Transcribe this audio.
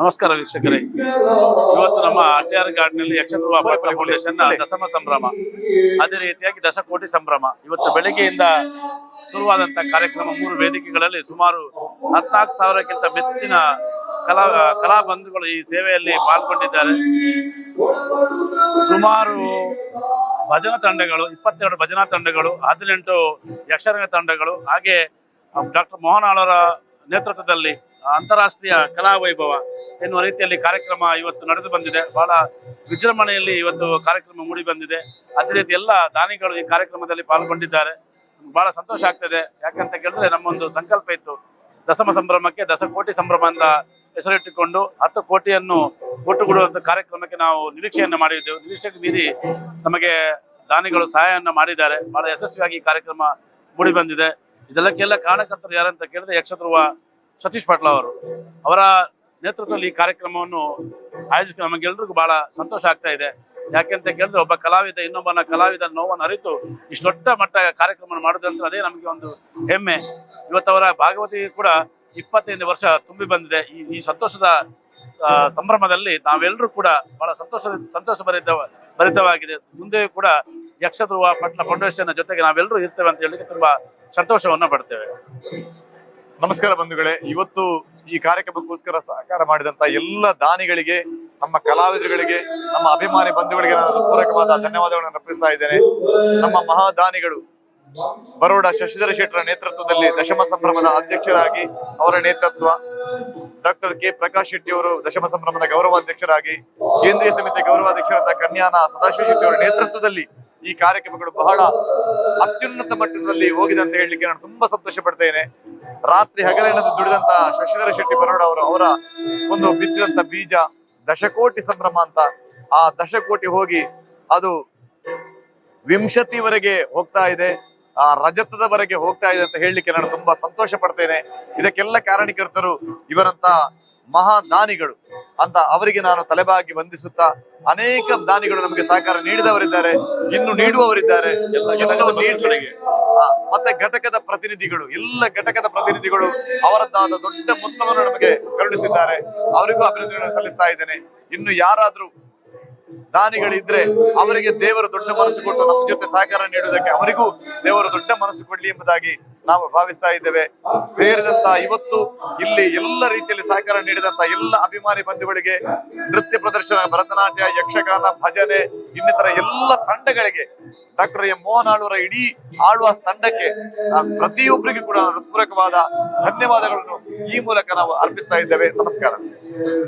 ನಮಸ್ಕಾರ ವೀಕ್ಷಕರೇ. ಇವತ್ತು ನಮ್ಮ ಅಡ್ಯಾರ್ ಗಾರ್ಡ್ನಲ್ಲಿ ಮಕ್ಕಳ ಫೌಂಡೇಶನ್ ದಸಮ ಸಂಭ್ರಮ. ಅದೇ ರೀತಿಯಾಗಿ ದಶಕೋಟಿ ಸಂಭ್ರಮ. ಇವತ್ತು ಬೆಳಿಗ್ಗೆಯಿಂದ ಶುರುವಾದಂತ ಕಾರ್ಯಕ್ರಮ ಮೂರು ವೇದಿಕೆಗಳಲ್ಲಿ ಸುಮಾರು ಹದಿನಾಲ್ಕು ಸಾವಿರಕ್ಕಿಂತ ಮೆತ್ತಿನ ಕಲಾ ಕಲಾ ಬಂಧುಗಳು ಈ ಸೇವೆಯಲ್ಲಿ ಪಾಲ್ಗೊಂಡಿದ್ದಾರೆ. ಸುಮಾರು ಭಜನಾ ತಂಡಗಳು, ಇಪ್ಪತ್ತೆರಡು ಭಜನಾ ತಂಡಗಳು, ಹದಿನೆಂಟು ಯಕ್ಷರಂಗ ತಂಡಗಳು, ಹಾಗೆ ಡಾಕ್ಟರ್ ಮೋಹನ್ ಆಳವರ ನೇತೃತ್ವದಲ್ಲಿ ಅಂತಾರಾಷ್ಟ್ರೀಯ ಕಲಾ ವೈಭವ ಎನ್ನುವ ರೀತಿಯಲ್ಲಿ ಕಾರ್ಯಕ್ರಮ ಇವತ್ತು ನಡೆದು ಬಂದಿದೆ. ಬಹಳ ವಿಜೃಂಭಣೆಯಲ್ಲಿ ಇವತ್ತು ಕಾರ್ಯಕ್ರಮ ಮೂಡಿ ಬಂದಿದೆ. ಅದೇ ರೀತಿ ಎಲ್ಲ ದಾನಿಗಳು ಈ ಕಾರ್ಯಕ್ರಮದಲ್ಲಿ ಪಾಲ್ಗೊಂಡಿದ್ದಾರೆ. ಬಹಳ ಸಂತೋಷ ಆಗ್ತದೆ. ಯಾಕಂತ ಕೇಳಿದ್ರೆ ನಮ್ಮೊಂದು ಸಂಕಲ್ಪ ಇತ್ತು. ದಸಮ ಸಂಭ್ರಮಕ್ಕೆ ದಶಕೋಟಿ ಸಂಭ್ರಮ ಅಂತ ಹೆಸರಿಟ್ಟುಕೊಂಡು ಹತ್ತು ಕೋಟಿಯನ್ನು ಒಟ್ಟುಗೂಡುವಂತ ಕಾರ್ಯಕ್ರಮಕ್ಕೆ ನಾವು ನಿರೀಕ್ಷೆಯನ್ನು ಮಾಡಿದ್ದೆವು. ನಿರೀಕ್ಷೆಗೆ ಮೀರಿ ನಮಗೆ ದಾನಿಗಳು ಸಹಾಯವನ್ನು ಮಾಡಿದ್ದಾರೆ. ಬಹಳ ಯಶಸ್ವಿಯಾಗಿ ಈ ಕಾರ್ಯಕ್ರಮ ಮೂಡಿ ಬಂದಿದೆ. ಇದೆಲ್ಲಕ್ಕೆಲ್ಲ ಕಾರಣಕರ್ತರು ಯಾರಂತ ಕೇಳಿದ್ರೆ ಯಕ್ಷಧ್ರುವ ಸತೀಶ್ ಪಾಟ್ಲ ಅವರು ಅವರ ನೇತೃತ್ವದಲ್ಲಿ ಈ ಕಾರ್ಯಕ್ರಮವನ್ನು ಆಯೋಜಿಸಿ ನಮಗೆಲ್ಲರಿಗೂ ಬಹಳ ಸಂತೋಷ ಆಗ್ತಾ ಇದೆ. ಯಾಕೆಂತ ಕೇಳಿದ್ರೆ ಒಬ್ಬ ಕಲಾವಿದ, ಇನ್ನೊಬ್ಬನ ಕಲಾವಿದ ನೋವನ್ನು ಅರಿತು ಇಷ್ಟು ದೊಡ್ಡ ಮಟ್ಟ ಕಾರ್ಯಕ್ರಮ ಮಾಡುದಂತ ಅದೇ ನಮಗೆ ಒಂದು ಹೆಮ್ಮೆ. ಇವತ್ತವರ ಭಾಗವತಿ ಕೂಡ ಇಪ್ಪತ್ತೈದು ವರ್ಷ ತುಂಬಿ ಬಂದಿದೆ. ಈ ಈ ಸಂತೋಷದ ಸಂಭ್ರಮದಲ್ಲಿ ನಾವೆಲ್ಲರೂ ಕೂಡ ಬಹಳ ಸಂತೋಷ ಸಂತೋಷ ಭರಿತ, ಭರಿತವಾಗಿದೆ. ಮುಂದೆ ಕೂಡ ಯಕ್ಷಧ್ರುವ ಪಟ್ಲ ಫೌಂಡೇಶನ್ ಜೊತೆಗೆ ನಾವೆಲ್ಲರೂ ಇರ್ತೇವೆ ಅಂತ ಹೇಳಿ ತುಂಬಾ ಸಂತೋಷವನ್ನ ಪಡ್ತೇವೆ. ನಮಸ್ಕಾರ ಬಂಧುಗಳೇ. ಇವತ್ತು ಈ ಕಾರ್ಯಕ್ರಮಕ್ಕೋಸ್ಕರ ಸಹಕಾರ ಮಾಡಿದಂತ ಎಲ್ಲ ದಾನಿಗಳಿಗೆ, ನಮ್ಮ ಕಲಾವಿದರುಗಳಿಗೆ, ನಮ್ಮ ಅಭಿಮಾನಿ ಬಂಧುಗಳಿಗೆ ನಾನು ಪೂರಕವಾದ ಧನ್ಯವಾದಗಳನ್ನು ಅರ್ಪಿಸ್ತಾ ಇದ್ದೇನೆ. ನಮ್ಮ ಮಹಾದಾನಿಗಳು ಬರೋಡ ಶಶಿಧರ ಶೆಟ್ಟರ ನೇತೃತ್ವದಲ್ಲಿ ದಶಮ ಸಂಭ್ರಮದ ಅಧ್ಯಕ್ಷರಾಗಿ ಅವರ ನೇತೃತ್ವ, ಡಾಕ್ಟರ್ ಕೆ ಪ್ರಕಾಶ್ ಶೆಟ್ಟಿ ಅವರು ದಶಮ ಸಂಭ್ರಮದ ಗೌರವಾಧ್ಯಕ್ಷರಾಗಿ, ಕೇಂದ್ರೀಯ ಸಮಿತಿ ಗೌರವಾಧ್ಯಕ್ಷರಾದ ಕನ್ಯಾನ ಸದಾಶಿವ ಶೆಟ್ಟಿ ಅವರ ನೇತೃತ್ವದಲ್ಲಿ ಈ ಕಾರ್ಯಕ್ರಮಗಳು ಬಹಳ ಅತ್ಯುನ್ನತ ಮಟ್ಟದಲ್ಲಿ ಹೋಗಿದೆ ಅಂತ ಹೇಳಲಿಕ್ಕೆ ನಾನು ತುಂಬಾ ಸಂತೋಷ ಪಡ್ತೇನೆ ರಾತ್ರಿ ಹಗಲಿನದು ದುಡಿದಂತ ಶಶಿಧರ ಶೆಟ್ಟಿ ಬರೋಡ ಅವರು ಅವರ ಒಂದು ಬಿತ್ತಿದಂತ ಬೀಜ ದಶಕೋಟಿ ಸಂಭ್ರಮ ಅಂತ ಆ ದಶಕೋಟಿ ಹೋಗಿ ಅದು ವಿಂಶತಿವರೆಗೆ ಹೋಗ್ತಾ ಇದೆ, ಆ ರಜತದವರೆಗೆ ಹೋಗ್ತಾ ಇದೆ ಅಂತ ಹೇಳಲಿಕ್ಕೆ ನಾನು ತುಂಬಾ ಸಂತೋಷ ಪಡ್ತೇನೆ ಇದಕ್ಕೆಲ್ಲ ಕಾರಣೀಕರ್ತರು ಇವರಂತ ಮಹಾ ದಾನಿಗಳು ಅಂತ ಅವರಿಗೆ ನಾನು ತಲೆಬಾಗಿ ವಂದಿಸುತ್ತಾ ಅನೇಕ ದಾನಿಗಳು ನಮಗೆ ಸಹಕಾರ ನೀಡಿದವರಿದ್ದಾರೆ ಇನ್ನು ನೀಡುವವರಿದ್ದಾರೆ. ಮತ್ತೆ ಘಟಕದ ಪ್ರತಿನಿಧಿಗಳು ಎಲ್ಲ ಘಟಕದ ಪ್ರತಿನಿಧಿಗಳು ಅವರದ್ದಾದ ದೊಡ್ಡ ಮೊತ್ತವನ್ನು ನಮಗೆ ಕರುಣಿಸಿದ್ದಾರೆ. ಅವರಿಗೂ ಅಭಿನಂದನೆ ಸಲ್ಲಿಸ್ತಾ ಇದ್ದೇನೆ. ಇನ್ನು ಯಾರಾದ್ರೂ ದಾನಿಗಳಿದ್ರೆ ಅವರಿಗೆ ದೇವರು ದೊಡ್ಡ ಮನಸ್ಸು ಕೊಟ್ಟು ನಮ್ಮ ಜೊತೆ ಸಹಕಾರ ನೀಡುವುದಕ್ಕೆ ಅವರಿಗೂ ದೇವರು ದೊಡ್ಡ ಮನಸ್ಸು ಕೊಡ್ಲಿ ಎಂಬುದಾಗಿ ನಾವು ಭಾವಿಸ್ತಾ ಇದ್ದೇವೆ. ಸೇರಿದಂತ ಇವತ್ತು ಇಲ್ಲಿ ಎಲ್ಲ ರೀತಿಯಲ್ಲಿ ಸಹಕಾರ ನೀಡಿದಂತ ಎಲ್ಲ ಅಭಿಮಾನಿ ಬಂಧುಗಳಿಗೆ ನೃತ್ಯ ಪ್ರದರ್ಶನ, ಭರತನಾಟ್ಯ, ಯಕ್ಷಗಾನ, ಭಜನೆ, ಇನ್ನಿತರ ಎಲ್ಲ ತಂಡಗಳಿಗೆ ಡಾಕ್ಟರ್ ಎಂ ಮೋಹನ್ ಆಳ್ವರ ಇಡೀ ಆಳುವ ತಂಡಕ್ಕೆ ಪ್ರತಿಯೊಬ್ಬರಿಗೂ ಕೂಡ ಹೃತ್ಪೂರ್ವಕವಾದ ಧನ್ಯವಾದಗಳನ್ನು ಈ ಮೂಲಕ ನಾವು ಅರ್ಪಿಸ್ತಾ ಇದ್ದೇವೆ. ನಮಸ್ಕಾರ.